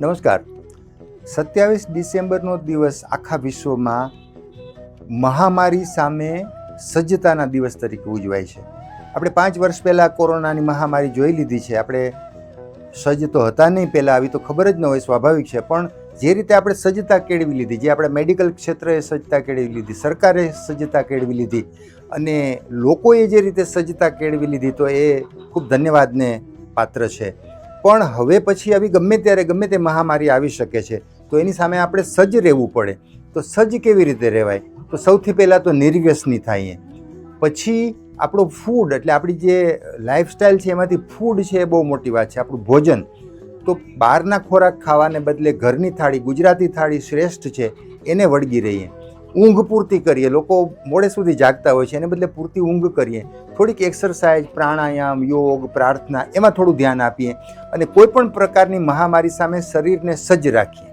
નમસ્કાર. સત્યાવીસ ડિસેમ્બરનો દિવસ આખા વિશ્વમાં મહામારી સામે સજ્જતાના દિવસ તરીકે ઉજવાય છે. આપણે પાંચ વર્ષ પહેલાં કોરોનાની મહામારી જોઈ લીધી છે. આપણે સજ્જ તો હતા નહીં પહેલાં, આવી તો ખબર જ ન હોય, સ્વાભાવિક છે. પણ જે રીતે આપણે સજ્જતા કેળવી લીધી, જે આપણે મેડિકલ ક્ષેત્રે સજ્જતા કેળવી લીધી, સરકારે સજ્જતા કેળવી લીધી, અને લોકોએ જે રીતે સજ્જતા કેળવી લીધી, તો એ ખૂબ ધન્યવાદને પાત્ર છે. પણ હવે પછી આવી ગમે ત્યારે, ગમે તે મહામારી આવી શકે છે, તો એની સામે આપણે સજ્જ રહેવું પડે. તો સજ્જ કેવી રીતે રહેવાય? તો સૌથી પહેલાં તો નિર્વ્યસની થાય પછી આપણું ફૂડ એટલે આપણી જે લાઈફસ્ટાઈલ છે, એમાંથી ફૂડ છે એ બહુ મોટી વાત છે, આપણું ભોજન. તો બહારના ખોરાક ખાવાને બદલે ઘરની થાળી, ગુજરાતી થાળી શ્રેષ્ઠ છે, એને વળગી રહીએ. ઊંઘ પૂરતી કરીએ. લોકો મોડે સુધી જાગતા હોય છે, એને બદલે પૂરતી ઊંઘ કરીએ. થોડીક એક્સરસાઇઝ પ્રાણાયામ, યોગ, પ્રાર્થના, એમાં થોડું ધ્યાન આપીએ અને કોઈપણ પ્રકારની મહામારી સામે શરીરને સજ્જ રાખીએ.